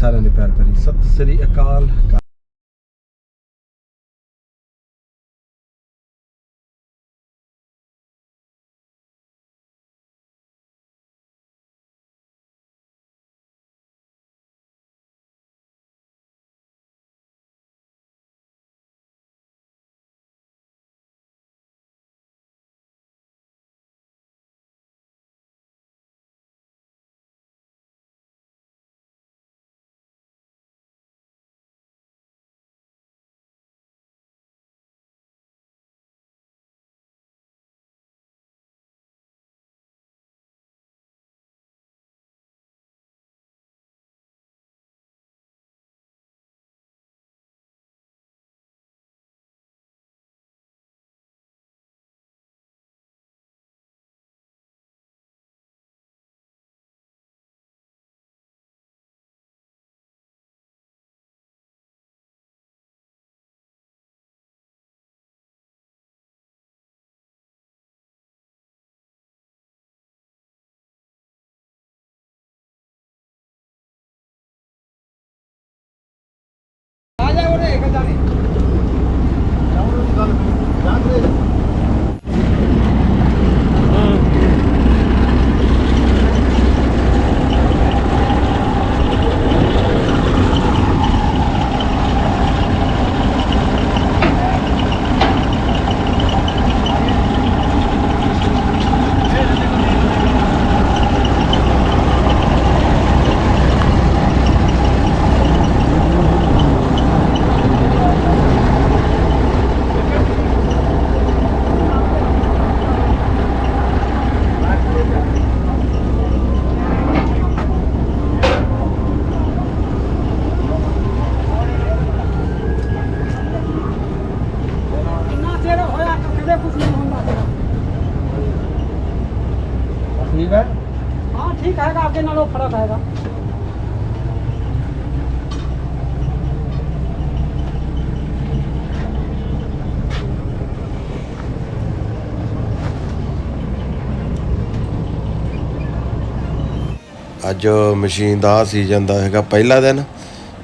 ਸਾਰਿਆਂ ਦੇ ਪਿਆਰ ਭਰੀ ਸਤਿ ਸ੍ਰੀ ਅਕਾਲ dali. ਅੱਜ ਮਸ਼ੀਨ ਦਾ ਸੀਜ਼ਨ ਦਾ ਹੈਗਾ ਪਹਿਲਾ ਦਿਨ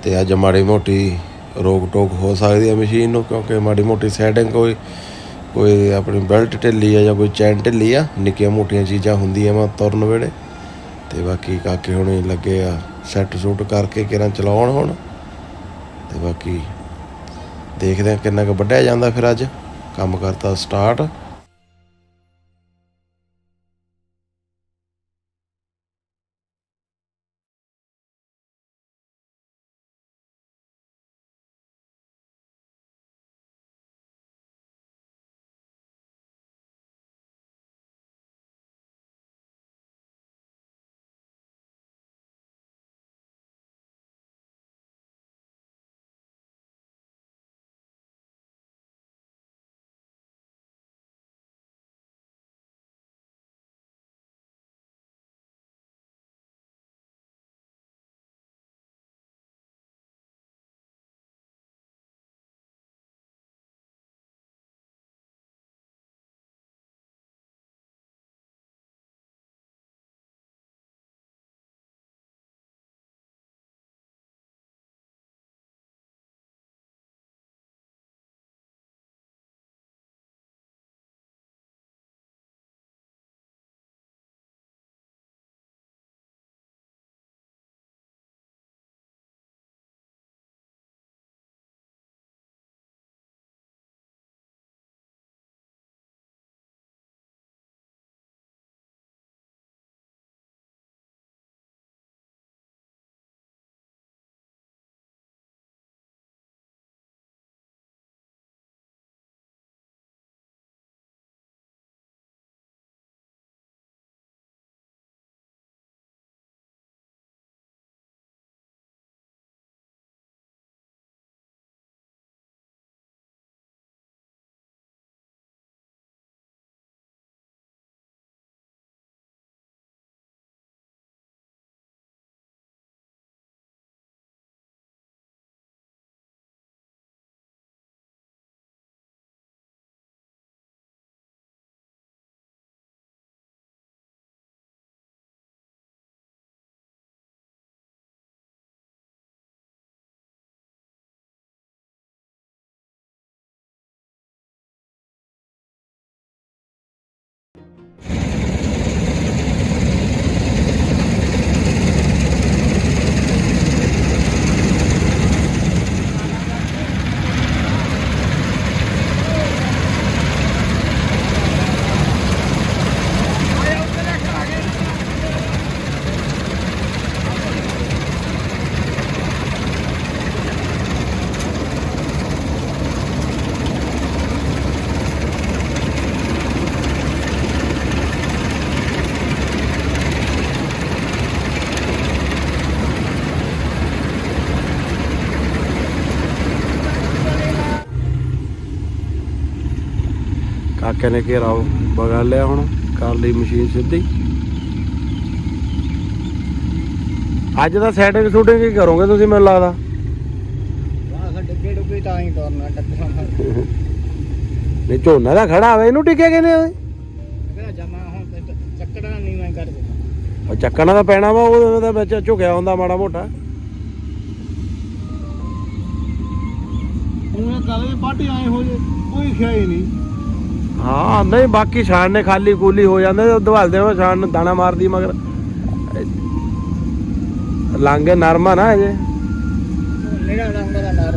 ਤੇ ਅੱਜ ਮਾੜੀ ਮੋਟੀ ਰੋਕ ਟੋਕ ਹੋ ਸਕਦੀ ਹੈ ਮਸ਼ੀਨ ਨੂੰ ਕਿਉਂਕਿ ਮਾੜੀ ਮੋਟੀ ਸੈਟਿੰਗ ਕੋਈ ਕੋਈ ਆਪਣੀ ਬੈਲਟ ਢਿੱਲੀ ਆ ਜਾਂ ਕੋਈ ਚੈਨ ਢਿੱਲੀ ਆ, ਨਿੱਕੀਆਂ ਮੋਟੀਆਂ ਚੀਜ਼ਾਂ ਹੁੰਦੀਆਂ ਵਾ ਤੁਰਨ ਵੇਲੇ। ਤੇ ਬਾਕੀ ਕਾਕੇ ਹੁਣੇ ਲੱਗੇ ਆ ਸੈੱਟ ਸੂਟ ਕਰਕੇ ਕਿਰਾਂ ਚਲਾਉਣ ਹੁਣ। ਤੇ ਬਾਕੀ ਦੇਖਦੇ ਆ ਕਿੰਨਾ ਕੁ ਵੱਢਿਆ ਜਾਂਦਾ ਫਿਰ ਅੱਜ। ਕੰਮ ਕਰਤਾ ਸਟਾਰਟ ਕਾਕੇ ਨੇ ਘੇਰਾ ਬਗਾ ਲਿਆ ਹੁਣ ਕਰ ਲਈ ਮਸ਼ੀਨ ਸਿੱਧੀ। ਅੱਜ ਦਾ ਸੈਟਿੰਗ ਸ਼ੂਟਿੰਗ ਕੀ ਕਰੋਗੇ ਤੁਸੀਂ ਮੈਨੂੰ ਲੱਗਦਾ? ਵਾਹ ਡੱਗੇ ਡੁੱਗੇ ਤਾਂ ਹੀ ਕਰਨਾ ਡੱਗਾ ਨਹੀਂ ਝੋਨਾ ਦਾ ਖੜਾ ਹੋਵੇ ਇਹਨੂੰ ਟਿਕਿਆ ਕਹਿੰਦੇ ਓਏ? ਜਮਾ ਹੁਣ ਤੇ ਚੱਕੜਾ ਨਹੀਂ ਮੈਂ ਕਰ ਦਿੰਦਾ ਉਹ ਚੱਕਣਾ ਤਾਂ ਪੈਣਾ ਵਾ ਉਹ ਤਾਂ ਵਿੱਚ ਝੁਕਿਆ ਹੁੰਦਾ ਮਾੜਾ ਮੋਟਾ। ਉਹਨੇ ਕਦੇ ਪਾਟੀ ਆਏ ਹੋ ਜੇ ਕੋਈ ਖਿਆ ਹੀ ਨਹੀਂ। ਹਾਂ, ਨਹੀਂ, ਬਾਕੀ ਛਾਣ ਨੇ ਖਾਲੀ ਕੂਲੀ ਹੋ ਜਾਂਦੇ ਤੇ ਦਵਾਲ ਛਾਣ ਨੂੰ ਦਾਣਾ ਮਾਰਦੀ ਮਗਰ। ਲਾਂਗੇ ਨਰਮਾ ਨਾ ਅਜੇ ਮੇਰਾ ਰੰਗ ਦਾ ਨਰ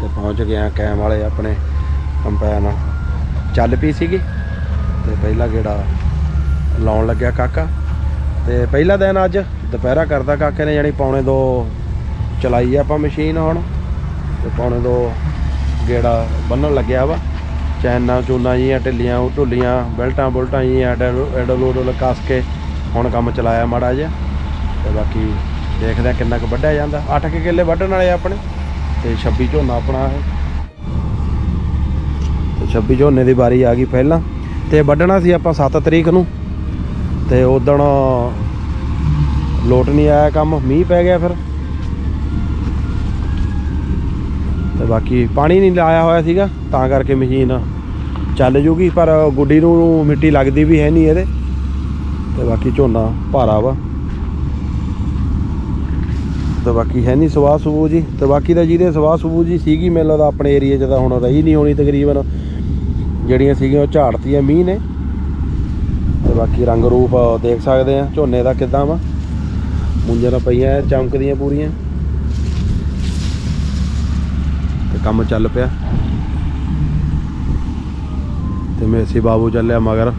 ਤੇ ਪਹੁੰਚ ਗਿਆ ਕੈਮ ਵਾਲੇ ਆਪਣੇ ਕੰਪੈਨ ਚੱਲ ਪਈ ਸੀਗੀ ਤੇ ਪਹਿਲਾ ਗੇੜਾ ਲਾਉਣ ਲੱਗਿਆ ਕਾਕਾ। ਤੇ ਪਹਿਲਾ ਦਿਨ ਅੱਜ ਦੁਪਹਿਰਾ ਕਰਦਾ ਕਾਕੇ ਨੇ ਜਾਨੀ ਪੌਣੇ ਦੋ ਚਲਾਈ ਆਪਾਂ ਮਸ਼ੀਨ ਹੁਣ। ਤੇ ਪੌਣੇ ਦੋ ਗੇੜਾ ਬੰਨਣ ਲੱਗਿਆ ਵਾ। ਚੈਨਾਂ ਚੂਨਾਂ ਜੀਆਂ, ਢਿੱਲੀਆਂ ਉਹ ਢੁੱਲੀਆਂ, ਬੈਲਟਾਂ ਬੁਲਟਾਂ ਜੀਆਂ ਐਡਲੋਡਲ ਕੱਸ ਕੇ ਹੁਣ ਕੰਮ ਚਲਾਇਆ ਮਾੜਾ ਜਿਹਾ। ਤੇ ਬਾਕੀ ਦੇਖਦੇ ਆ ਕਿੰਨਾ ਕੁ ਵੱਢਿਆ ਜਾਂਦਾ। 8 ਕਿੱਲੇ ਵੱਢਣ ਵਾਲੇ ਆਪਣੇ। ਤੇ 26 ਝੋਨਾ ਆਪਣਾ ਹੈ ਤੇ 26 ਝੋਨੇ ਦੀ ਵਾਰੀ ਆ ਗਈ ਪਹਿਲਾਂ। ਤੇ ਵੱਢਣਾ ਸੀ ਆਪਾਂ 7 ਤਰੀਕ ਨੂੰ। ਤੇ ਉਦਣ ਲੋਟ ਨਹੀਂ ਆਇਆ ਕੰਮ, ਮੀਂਹ ਪੈ ਗਿਆ ਫਿਰ। ਤੇ ਬਾਕੀ ਪਾਣੀ ਨਹੀਂ ਲਾਇਆ ਹੋਇਆ ਸੀਗਾ, ਤਾਂ ਕਰਕੇ ਮਸ਼ੀਨ ਚੱਲ ਜੂਗੀ, ਪਰ ਗੁੱਡੀ ਨੂੰ ਮਿੱਟੀ ਲੱਗਦੀ ਵੀ ਹੈ ਨਹੀਂ ਇਹਦੇ। ਤੇ ਬਾਕੀ ਝੋਨਾ ਭਾਰਾ ਵਾ। ਤੇ ਬਾਕੀ ਹੈ ਨਹੀਂ ਸਵਾਹ ਸਬੂ ਜੀ। ਤੇ ਬਾਕੀ ਤਾਂ ਜਿਹਦੇ ਸਵਾਹ ਸਬੂ ਜੀ ਸੀਗੀ, ਮੈਨੂੰ ਲੱਗਦਾ ਆਪਣੇ ਏਰੀਆ 'ਚ ਤਾਂ ਹੁਣ ਰਹੀ ਨਹੀਂ ਹੋਣੀ ਤਕਰੀਬਨ। ਜਿਹੜੀਆਂ ਸੀਗੀਆਂ ਉਹ ਝਾੜਤੀਆਂ ਮੀਂਹ ਨੇ। ਤੇ ਬਾਕੀ ਰੰਗ ਰੂਪ ਦੇਖ ਸਕਦੇ ਆ, ਝੋਨੇ ਦਾ ਕਿਦਾਂ ਵਾ। ਮੁੰਜਰਾ ਪਈਆਂ, ਚਮਕਦੀਆਂ ਪੂਰੀਆਂ। ਤੇ ਕੰਮ ਚੱਲ ਪਿਆ। ਤੇ ਮੇਸੀ ਬਾਬੂ ਚੱਲਿਆ ਮਗਰ।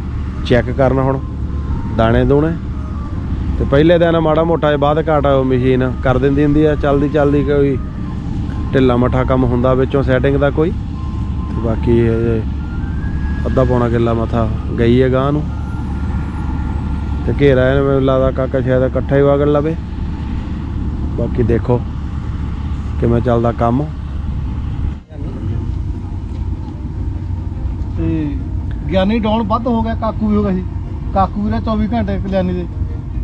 ਚੈੱਕ ਕਰਨ ਹੁਣ। ਦਾਣੇ ਦੂਣੇ ਤੇ ਪਹਿਲੇ ਦਿਨ ਮਾੜਾ ਮੋਟਾ ਜਿਹਾ ਬਾਅਦ ਘਾਟ ਮਸ਼ੀਨ, ਕਰ ਦਿੰਦੀ ਹੁੰਦੀ ਆ, ਚੱਲਦੀ ਚੱਲਦੀ ਕੋਈ ਢਿੱਲਾ ਮੱਠਾ ਕੰਮ ਹੁੰਦਾ ਵਿੱਚੋਂ ਸੈਟਿੰਗ ਦਾ ਕੋਈ। ਤੇ ਬਾਕੀ ਅੱਧਾ ਪੌਣਾ ਕਿੱਲਾ ਮਥਾ ਗਈ ਹੈ ਗਾਂ ਨੂੰ। ਤੇ ਘੇਰਾ ਇਹਨੇ ਮੈਨੂੰ ਲੱਗਦਾ ਕਾਕਾ ਸ਼ਾਇਦ ਇਕੱਠਾ ਹੀ ਵਗਣ ਲਵੇ। ਬਾਕੀ ਦੇਖੋ ਕਿਵੇਂ ਚੱਲਦਾ ਕੰਮ। ਤੇ ਗਿਆਨੀ ਡਾਉਣ ਵੱਧ ਹੋ ਗਿਆ, ਕਾਕੂ ਵੀ ਹੋ ਗਿਆ ਸੀ। ਕਾਕੂ ਵੀ ਰਿਹਾ 24 ਘੰਟੇ ਕਲਿਆਣੀ ਦੇ।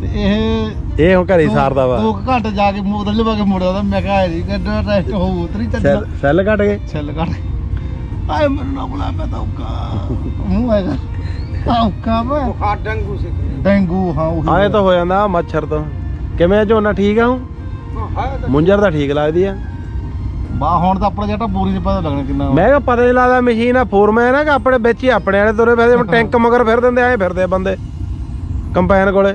ਤੇ ਇਹ ਇਹ ਹੁਣ ਘਰੇ ਹੀ ਦੋ- ਸਾਰਦਾ ਵਾ। ਦੋ ਕੁ ਘੰਟੇ ਜਾ ਕੇ ਮੋਦਲ ਲਵਾ ਕੇ ਮੁੜਿਆ ਉਹਦਾ ਮੈਂ ਕਿਹਾ ਜੀ ਗੱਡਾ ਰੈਸਟ ਹੋਊ ਉਤਰੀ ਚੱਲਣਾ ਸੈੱਲ ਸੈੱਲ ਘਟ ਗਏ? ਛੱਲ ਕੱਢ ਆਏ ਮੈਨੂੰ ਨਾ ਬੁਲਾ ਮੈਂ ਤਾਂ ਔਕਾ ਮੂੰਹ ਹੈਗਾ। ਔਕਾ ਮੈਂ ਬੁਖਾਰ ਡੰਗੂ ਸੇ। ਡੇਂਗੂ ਹਾਂ ਉਹੀ ਆਏ ਤਾਂ ਹੋ ਜਾਂਦਾ ਮੱਛਰ ਤੋਂ। ਕਿਵੇਂ ਆ ਝੋਨਾ ਠੀਕ ਆ ਹਾਂ ਤਾਂ ਮੁੰਜਰ ਤਾਂ ਠੀਕ ਲੱਗਦੀ ਆ। ਬਾ ਹੁਣ ਤਾਂ ਆਪਣਾ ਜਿਹੜਾ ਬੋਰੀ ਚ ਪਤਾ ਲੱਗਣਾ ਕਿੰਨਾ ਮੈਂ ਕਿਹਾ ਪਤਾ ਨਹੀਂ ਲੱਗਦਾ ਮਸ਼ੀਨ ਆ ਫੋਰਮੈਨ ਆ ਕਿ ਆਪਣੇ ਵਿੱਚ ਹੀ ਆਪਣੇ ਵਾਲੇ ਤੁਰੇ ਫਿਰਦੇ ਹੁਣ ਟੈਂਕ ਮਗਰ ਫਿਰ ਦਿੰਦੇ ਆਏ ਫਿਰਦੇ ਆ ਬੰਦੇ। ਕੰਪੈਨ ਕੋਲੇ।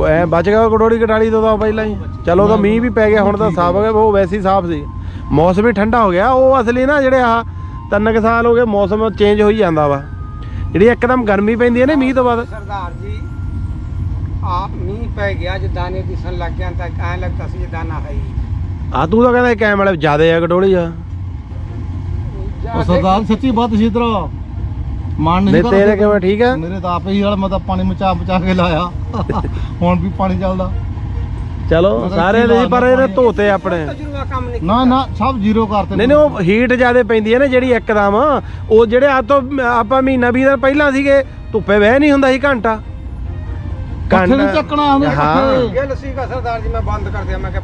ਐ ਬਚ ਗਿਆ ਕਟੋੜੀ ਕਟਾਲੀ ਤੋਂ ਤਾਂ ਪਹਿਲਾਂ ਹੀ। ਚਲੋ ਤਾਂ ਮੀਂਹ ਵੀ ਪੈ ਗਿਆ ਹੁਣ ਤਾਂ ਸਾਫ਼ ਹੋ ਗਿਆ ਉਹ ਵੈਸੇ ਹੀ ਸਾਫ਼ ਸੀ। ਮੌਸਮ ਵੀ ਠੰਡਾ ਹੋ ਗਿਆ ਉਹ ਅਸਲੀ ਨਾ ਜਿਹੜੇ ਆ ਤਿੰਨ ਕੁ ਸਾਲ ਹੋ ਗਏ ਮੌਸਮ ਚੇਂਜ ਹੋਈ ਜਾਂਦਾ ਵਾ। ਜਿਹੜੀ ਇੱਕਦਮ ਗਰਮੀ ਪੈਂਦੀ ਹੈ ਨਾ ਮੀਂਹ ਤੋਂ ਬਾਅਦ। ਸਰਦਾਰ ਜੀ ਆਪ ਮੀਂਹ ਪੈ ਗਿਆ ਜੇ ਦਾਣੇ ਦਿਸਣ ਲੱਗ ਗਿਆ ਤਾਂ ਐਂ ਲੱਗਦਾ ਸੀ ਇਹ ਦਾਣਾ ਹੈ। ਹੀ ਆ ਤੂੰ ਤਾਂ ਕਹਿੰਦਾ ਕੈਮ ਵਾਲੇ ਜ਼ਿਆਦੇ ਆ ਕਟੋਲੀ ਆ। ਉਹ ਸਰਦਾਰ ਸੱਚੀ ਬਾਤ ਸੀ ਤੇਰਾ। ਮਾਨ ਨਹੀਂ ਨਹੀਂ ਤੇਰੇ ਕਿਵੇਂ ਠੀਕ ਆ? ਮੇਰੇ ਤਾਂ ਆਪੇ ਹੀ ਵਾਲਾ ਮੈਂ ਤਾਂ ਪਾਣੀ ਮਚਾ ਮਚਾ ਕੇ ਲਾਇਆ। ਹੁਣ ਵੀ ਪਾਣੀ ਚੱਲਦਾ। ਚਲੋ ਸਾਰੇ ਦੇ ਪਰ ਪਾਣੀ। ਧੋਤੇ ਆਪਣੇ। ਤਜਰਬਾ ਕੰਮ ਨਹੀਂ ਨਾ ਨਾ ਸਭ ਜ਼ੀਰੋ ਕਰਤੇ ਨਹੀਂ ਨਹੀਂ ਉਹ ਹੀਟ ਜ਼ਿਆਦੇ ਪੈਂਦੀ ਹੈ ਨਾ ਜਿਹੜੀ ਇੱਕਦਮ। ਉਹ ਜਿਹੜੇ ਆ ਤੋਂ ਆਪਾਂ ਮਹੀਨਾ ਵੀਹ ਦਿਨ ਪਹਿਲਾਂ ਸੀਗੇ ਧੁੱਪੇ ਵਹਿ ਨਹੀਂ ਹੁੰਦਾ ਸੀ ਘੰਟਾ। ਪੱਠੇ ਵੀ ਚੱਕਣਾ ਹੁੰਦੇ ਹਾਂ। ਪੱਠੇ ਗੱਲ ਸੀਗਾ ਸਰਦਾਰ ਜੀ ਮੈਂ ਬੰਦ ਕਰ ਦਿਆ ਮੈਂ ਕਿਹਾ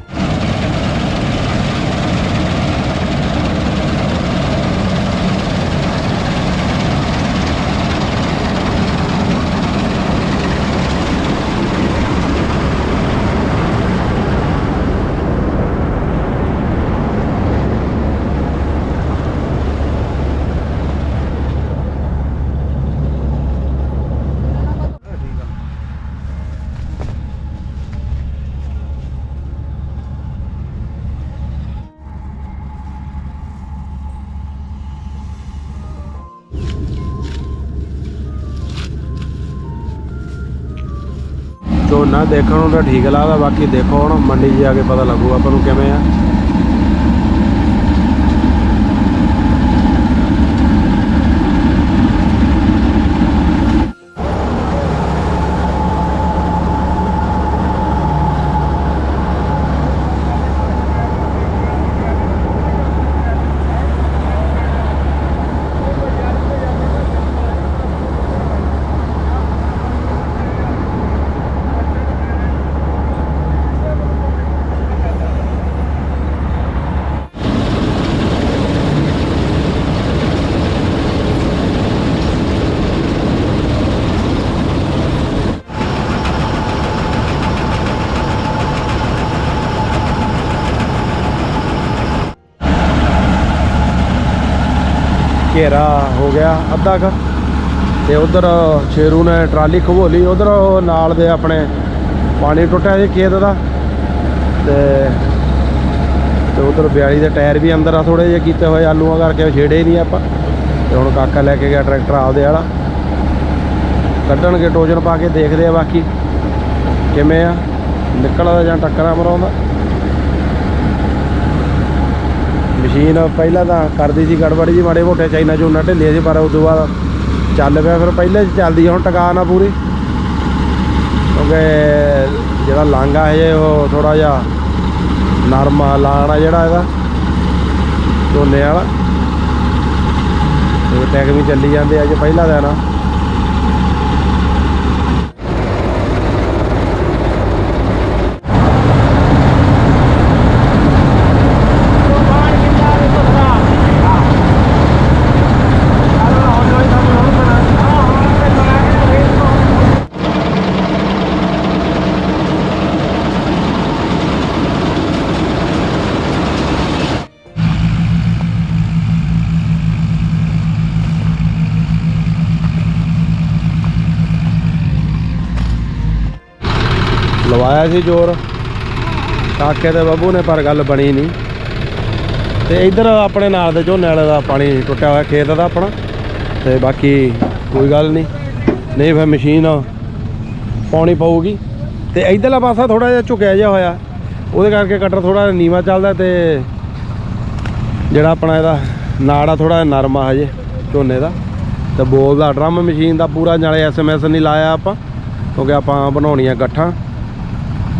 ਨਾ ਦੇਖਣ ਨੂੰ ਤਾਂ ਠੀਕ ਲੱਗਦਾ, ਬਾਕੀ ਦੇਖੋ ਹੁਣ ਮੰਡੀ 'ਚ ਜਾ ਕੇ ਪਤਾ ਲੱਗੂ ਆਪਾਂ ਨੂੰ ਕਿਵੇਂ ਆ। ਘੇਰਾ ਹੋ ਗਿਆ, ਅੱਧਾ ਕ। ਤੇ ਉਧਰ ਸ਼ੇਰੂ ਨੇ ਟਰਾਲੀ ਖਵੋਲੀ ਉਧਰ ਨਾਲ ਦੇ ਆਪਣੇ ਪਾਣੀ ਟੁੱਟਿਆ ਸੀ ਖੇਤ ਦਾ। ਤੇ ਤੇ ਉਧਰ ਬਿਆਲੀ ਦੇ ਟਾਇਰ ਵੀ ਅੰਦਰ ਆ ਥੋੜੇ ਜਿਹੇ ਕੀਤੇ ਹੋਏ ਆਲੂਆਂ ਕਰਕੇ ਛੇੜੇ ਹੀ ਨਹੀਂ ਆਪਾਂ। ਤੇ ਹੁਣ ਕਾਕਾ ਲੈ ਕੇ ਗਿਆ ਟਰੈਕਟਰ ਆਪਦੇ ਵਾਲਾ। ਕੱਢਣਗੇ ਟੋਜਨ ਪਾ ਕੇ, ਦੇਖਦੇ ਆ ਬਾਕੀ ਕਿਵੇਂ ਆ। ਨਿਕਲਦਾ ਜਾਂ ਟੱਕਰਾਂ ਮਰਾਉਂਦਾ ਮਸ਼ੀਨ ਪਹਿਲਾਂ ਤਾਂ ਕਰਦੀ ਸੀ, ਗੜਬੜੀ ਜੀ, ਮਾੜੇ ਮੋਟੇ ਚਾਈਨਾ ਚੂਨਾ ਢਿੱਲੇ ਸੀ ਪਰ ਉਸ ਤੋਂ ਬਾਅਦ ਚੱਲ ਪਿਆ, ਫਿਰ ਪਹਿਲੇ ਚੱਲਦੀ ਹੁਣ ਟਿਕਾ ਨਾ ਪੂਰੀ। ਕਿਉਂਕਿ ਜਿਹੜਾ ਲਾਂਗਾ ਹੈ ਜੇ, ਉਹ ਥੋੜਾ ਜਿਹਾ ਨਰਮ ਆ ਲਾਣਾ ਜਿਹੜਾ ਇਹਦਾ, ਝੋਨੇ ਵਾਲਾ। ਤੇ ਟੈਗ ਵੀ ਚੱਲੀ ਜਾਂਦੇ ਅੱਜ ਪਹਿਲਾ ਦਿਨ ਆ। ਲਵਾਇਆ ਸੀ ਜ਼ੋਰ। ਕਾਕੇ ਤੇ ਬੱਬੂ ਨੇ, ਪਰ ਗੱਲ ਬਣੀ ਨਹੀਂ। ਤੇ ਇਧਰ ਆਪਣੇ ਨਾਲ ਦੇ ਝੋਨੇ ਵਾਲੇ ਦਾ ਪਾਣੀ ਟੁੱਟਿਆ ਹੋਇਆ, ਖੇਤ ਦਾ ਆਪਣਾ। ਤੇ ਬਾਕੀ ਕੋਈ ਗੱਲ ਨਹੀਂ। ਨਹੀਂ ਫਿਰ ਮਸ਼ੀਨ ਪਾਉਣੀ ਪਊਗੀ। ਤੇ ਇਧਰਲਾ ਪਾਸਾ ਥੋੜਾ ਜਿਹਾ ਝੁਕਿਆ ਜਿਹਾ ਹੋਇਆ। ਉਹਦੇ ਕਰਕੇ ਕਟਰ ਥੋੜਾ ਨੀਵਾ ਚੱਲਦਾ ਤੇ ਜਿਹੜਾ ਆਪਣਾ ਇਹਦਾ ਨਾੜਾ ਆ ਥੋੜਾ ਨਰਮ ਆ ਹਜੇ ਝੋਨੇ ਦਾ। ਤੇ ਬੋਲਦਾ ਡਰਮ ਮਸ਼ੀਨ ਦਾ ਪੂਰਾ, ਨਾਲੇ ਐਸਐਮਐਸ ਨਹੀਂ ਲਾਇਆ ਆਪਾਂ। ਕਿਉਂਕਿ ਆਪਾਂ ਬਣਾਉਣੀਆਂ ਗੱਠਾਂ।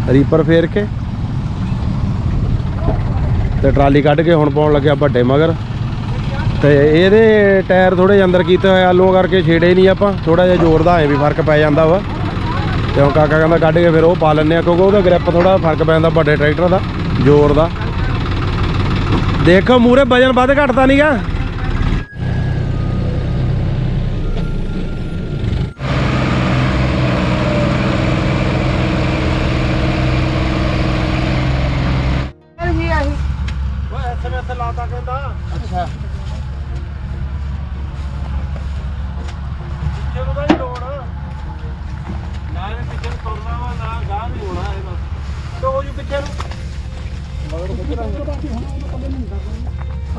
ਰੀਪਰ ਫੇਰ ਕੇ ਤੇ ਟਰਾਲੀ ਕੱਢ ਕੇ ਹੁਣ ਪਾਉਣ ਲੱਗਿਆ ਵੱਡੇ ਮਗਰ। ਤੇ ਇਹਦੇ ਟਾਇਰ ਥੋੜੇ ਜਿਹੇ ਅੰਦਰ ਕੀਤਾ ਹੋਇਆ ਆਲੂਆਂ ਕਰਕੇ ਛੇੜੇ ਨਹੀਂ ਆਪਾਂ ਥੋੜਾ ਜਿਹਾ ਜ਼ੋਰ ਦਾ ਐ ਵੀ ਫ਼ਰਕ ਪੈ ਜਾਂਦਾ ਵਾ। ਤੇ ਹੁਣ ਕਾਕਾ ਕਹਿੰਦਾ ਕੱਢ ਕੇ ਫਿਰ ਉਹ ਪਾ ਲੈਂਦੇ ਆ, ਕਿਉਂਕਿ ਉਹਦਾ ਗ੍ਰਿਪ ਥੋੜਾ ਫ਼ਰਕ ਪੈ ਜਾਂਦਾ ਵੱਡੇ ਟਰੈਕਟਰ ਦਾ, ਜ਼ੋਰ ਦਾ। ਦੇਖੋ ਮੂਰੇ ਵਜਨ ਵੱਧ ਘਟਦਾ ਨਹੀਂਗਾ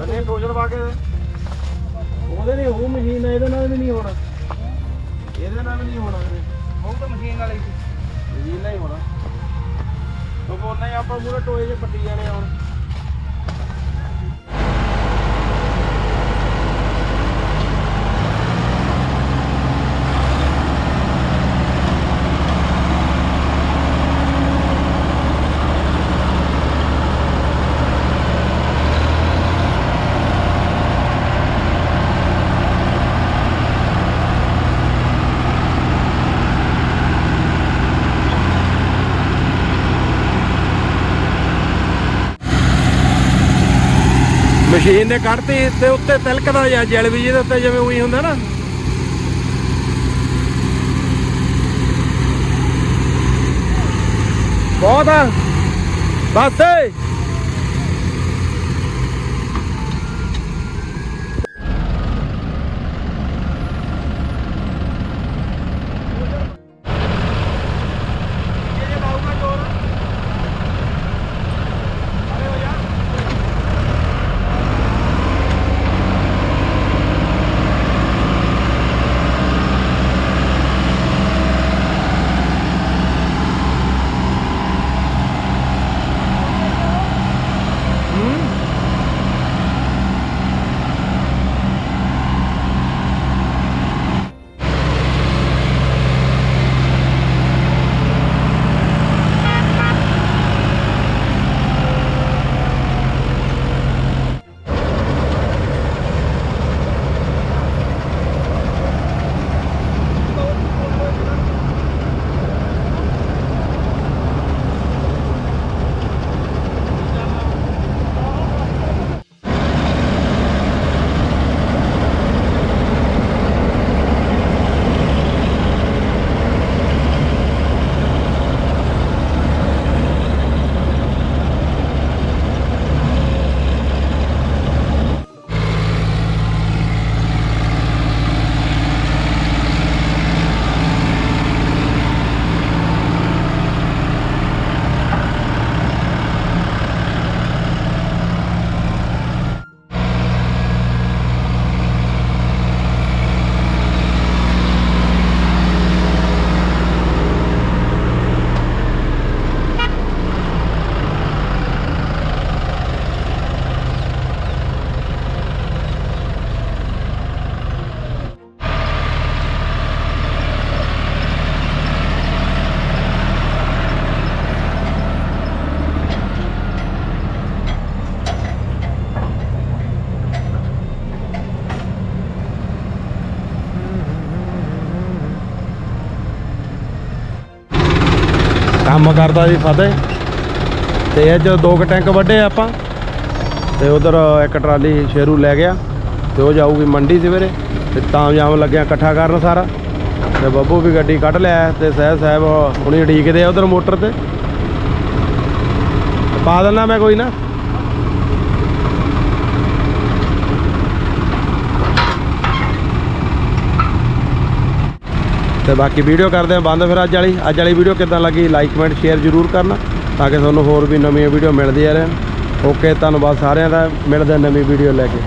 ਅਨੇ ਟੋਜਨ ਵਾ ਕੇ ਉਹਦੇ ਨਹੀਂ ਉਹ ਮਸ਼ੀਨ ਇਹਦੇ ਨਾਲ ਵੀ ਨਹੀਂ ਹੋਣਾ। ਇਹਦੇ ਨਾਲ ਵੀ ਨਹੀਂ ਹੋਣਾ ਉਹ ਤਾਂ ਮਸ਼ੀਨ ਵਾਲੀ ਸੀ। ਮਸ਼ੀਨ ਨਾਲ ਹੀ ਹੋਣਾ। ਉਹ ਬੋਲਣਾ ਹੀ ਆਪਾਂ ਮੂਰੇ ਟੋਏ 'ਚ ਪੱਟੀ ਜਾਣੇ ਹੁਣ। ਮਸ਼ੀਨ ਨੇ ਕੱਢਤੀ ਤੇ ਉੱਤੇ ਤਿਲਕਦਾ ਜਾਂ ਜਲ ਵੀ ਜਿਹਦੇ ਉੱਤੇ ਜਿਵੇਂ ਉਹੀ ਹੁੰਦਾ ਨਾ। ਬਹੁਤ ਆ। ਬਸ। ਕੰਮ ਕਰਦਾ ਜੀ ਫਤਿਹ। ਤੇ ਇਹ 'ਚ ਦੋ ਕੁ ਟੈਂਕ ਵੱਡੇ ਆਪਾਂ, ਤੇ ਉਧਰ ਇੱਕ ਟਰਾਲੀ ਸ਼ੇਰੂ ਲੈ ਗਿਆ, ਤੇ ਉਹ ਜਾਊਗੀ ਮੰਡੀ ਸਵੇਰੇ, ਤੇ ਤਾਂ ਜਾਮ ਲੱਗਿਆ ਇਕੱਠਾ ਕਰਨ ਸਾਰਾ। ਤੇ ਬੱਬੂ ਵੀ ਗੱਡੀ ਕੱਢ ਲਿਆ, ਤੇ ਸਹਿਬ ਸਾਹਿਬ ਹੁਣੀ ਉਡੀਕਦੇ ਆ ਉਧਰ ਮੋਟਰ ਤੇ। ਪਾ ਦਿੰਦਾ ਮੈਂ ਕੋਈ ਨਾ। ਤੇ ਬਾਕੀ ਵੀਡੀਓ ਕਰਦੇ ਆ ਬੰਦ ਫਿਰ ਅੱਜ ਵਾਲੀ। ਅੱਜ ਵਾਲੀ ਵੀਡੀਓ ਕਿੱਦਾਂ ਲੱਗੀ ਲਾਈਕ ਕਮੈਂਟ ਸ਼ੇਅਰ ਜ਼ਰੂਰ ਕਰਨਾ ਤਾਂ ਕਿ ਤੁਹਾਨੂੰ ਹੋਰ ਵੀ ਨਵੀਆਂ ਵੀਡੀਓ ਮਿਲਦੀਆਂ ਰਹਿਣ। ਓਕੇ ਧੰਨਵਾਦ ਸਾਰਿਆਂ ਦਾ। ਮਿਲਦੇ ਨਵੀਂ ਵੀਡੀਓ ਲੈ ਕੇ।